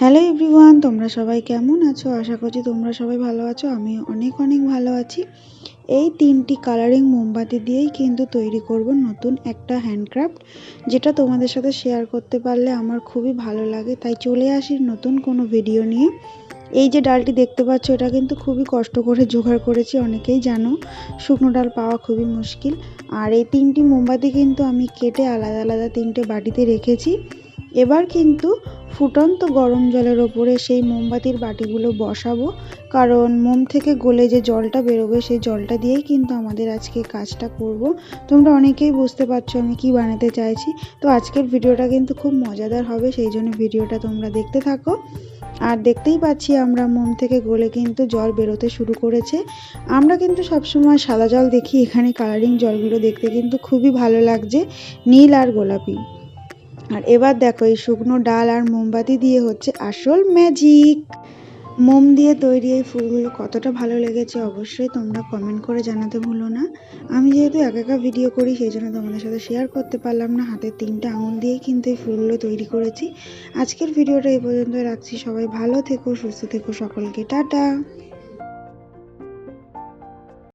Hello everyone তোমরা সবাই কেমন আছো? আশা করছি তোমরা সবাই ভালো আছো। আমি অনেক অনেক ভালো আছি। এই তিনটি কালারিং মোমবাতি দিয়েই কিন্তু তৈরি করব নতুন একটা হ্যান্ডক্রাফট যেটা তোমাদের সাথে শেয়ার করতে পারলে আমার খুবই ভালো লাগে। তাই চলে আসি নতুন কোনো ভিডিও নিয়ে। এই যে ডালটি দেখতে পাচ্ছ, এটা কিন্তু খুবই কষ্ট করে জোগাড় করেছি, অনেকেই জানো। শুকনো ডাল পাওয়া খুবই মুশকিল। আর এই তিনটি মোমবাতি কিন্তু আমি কেটে আলাদা আলাদা তিনটে বাটিতে রেখেছি। এবার কিন্তু ফুটন্ত গরম জলের ওপরে সেই মোমবাতির বাটিগুলো বসাবো। কারণ মোম থেকে গলে যে জলটা বেরোবে, সেই জলটা দিয়েই কিন্তু আমাদের আজকে কাজটা করব। তোমরা অনেকেই বুঝতে পারছ আমি কি বানাতে চাইছি। তো আজকের ভিডিওটা কিন্তু খুব মজাদার হবে, সেই জন্য ভিডিওটা তোমরা দেখতে থাকো। আর দেখতেই পাচ্ছি আমরা মোম থেকে গলে কিন্তু জল বেরোতে শুরু করেছে। আমরা কিন্তু সবসময় সাদা জল দেখি, এখানে কালারিং জলগুলো দেখতে কিন্তু খুবই ভালো লাগছে, নীল আর গোলাপি। আর এবার দেখো, এই শুকনো ডাল আর মোমবাতি দিয়ে হচ্ছে আসল ম্যাজিক মোম দিয়ে তৈরি এই ফুলগুলো কতটা ভালো লেগেছে অবশ্যই তোমরা কমেন্ট করে জানাতে ভুলো না। আমি যেহেতু একা একা ভিডিও করি, সেই জন্য তোমাদের সাথে শেয়ার করতে পারলাম না। হাতের তিনটা আঙুল দিয়েই কিন্তু এই ফুলগুলো তৈরি করেছি। আজকের ভিডিওটা এই পর্যন্ত রাখছি। সবাই ভালো থেকো, সুস্থ থেকো সকলকে। টাটা!